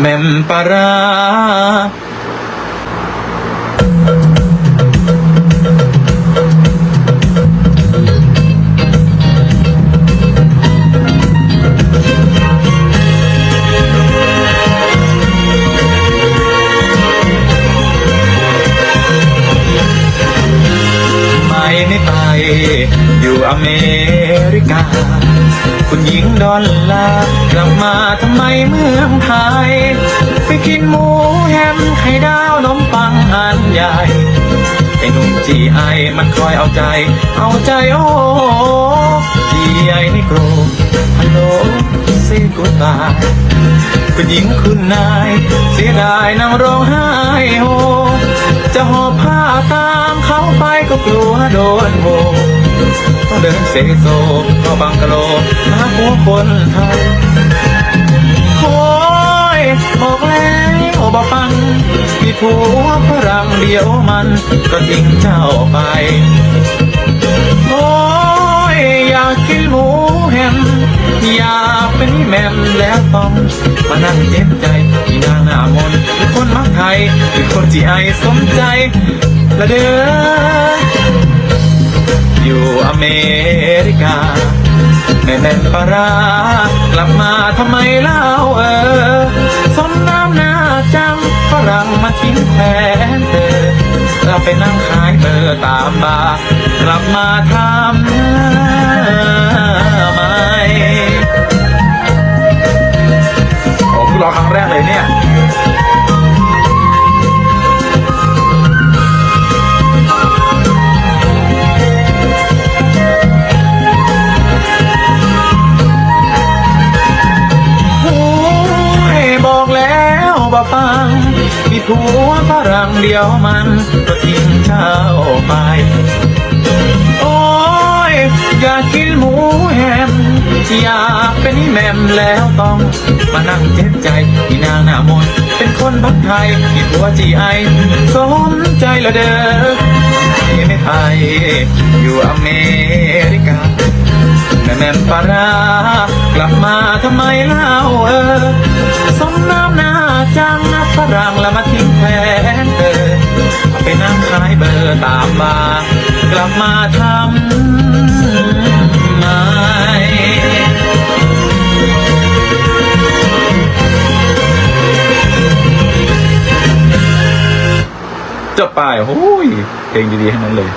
แม่มปาราไม่ไปอยู่อเมริกา คุณหญิงดอลลากลับมาทำไมเมืองไทย ไปกินหมูแฮมไข่ดาวนมปังอันใหญ่ไอ้หนุ่มจีไอมันคอยเอาใจ เอาใจโอ้จีไอนี่โกรฮัลโหลเซกูตายคุณหญิงคุณนาย เสียดายนางร้องไห้โฮจะหอบผ้าตามเขาไปก็กลัวโดนโบ เดินเซโซก็บังกะโลหาผัวคนไทยโอ้ยบอกแล้วบอกฟังมีผัวฝรั่งเดียวมัน ก็ทิ้งเจ้าไปโอ้ยอยากกินหมูแฮมอยากเป็นแมมแล้วต้องมานั่งเจ็บใจที่นางหน้ามนหรือคนมักไทยหรือคนจีไอสมใจละเด้อ แม่นปรากลับมาทำไมเล่าเออสมน้ำหน้าจังฝรั่งมาทิ้งแทนเธอเราไปนั่งขายเบอร์ตามบาร์กลับมาทำไมผมรอครั้งแรกเลยเนี่ย บ่ฟัง มีผัวฝรั่งเดียวมัน ก็ทิ้งเจ้าไป โอ้ย อยากกินหมูแฮมอยากเป็นแม่มแล้วต้อง มานั่งเจ็บใจที่นางหน้ามนเป็นคนบักไทยมีผัวจีไอสมใจละเด้อที่ไม่ไปอยู่อเมริกาแม่แม่มปลารากลับมาทำไมเล่าเออสมน้ำ หน้าจังนะฝรั่งแล้วมาทิ้งแทนเธอเอาไปนั่งขายเบอร์ตามบาร์กลับมาทำไมจบไปโอ้ยเพลงดีๆทั้งนั้นเลย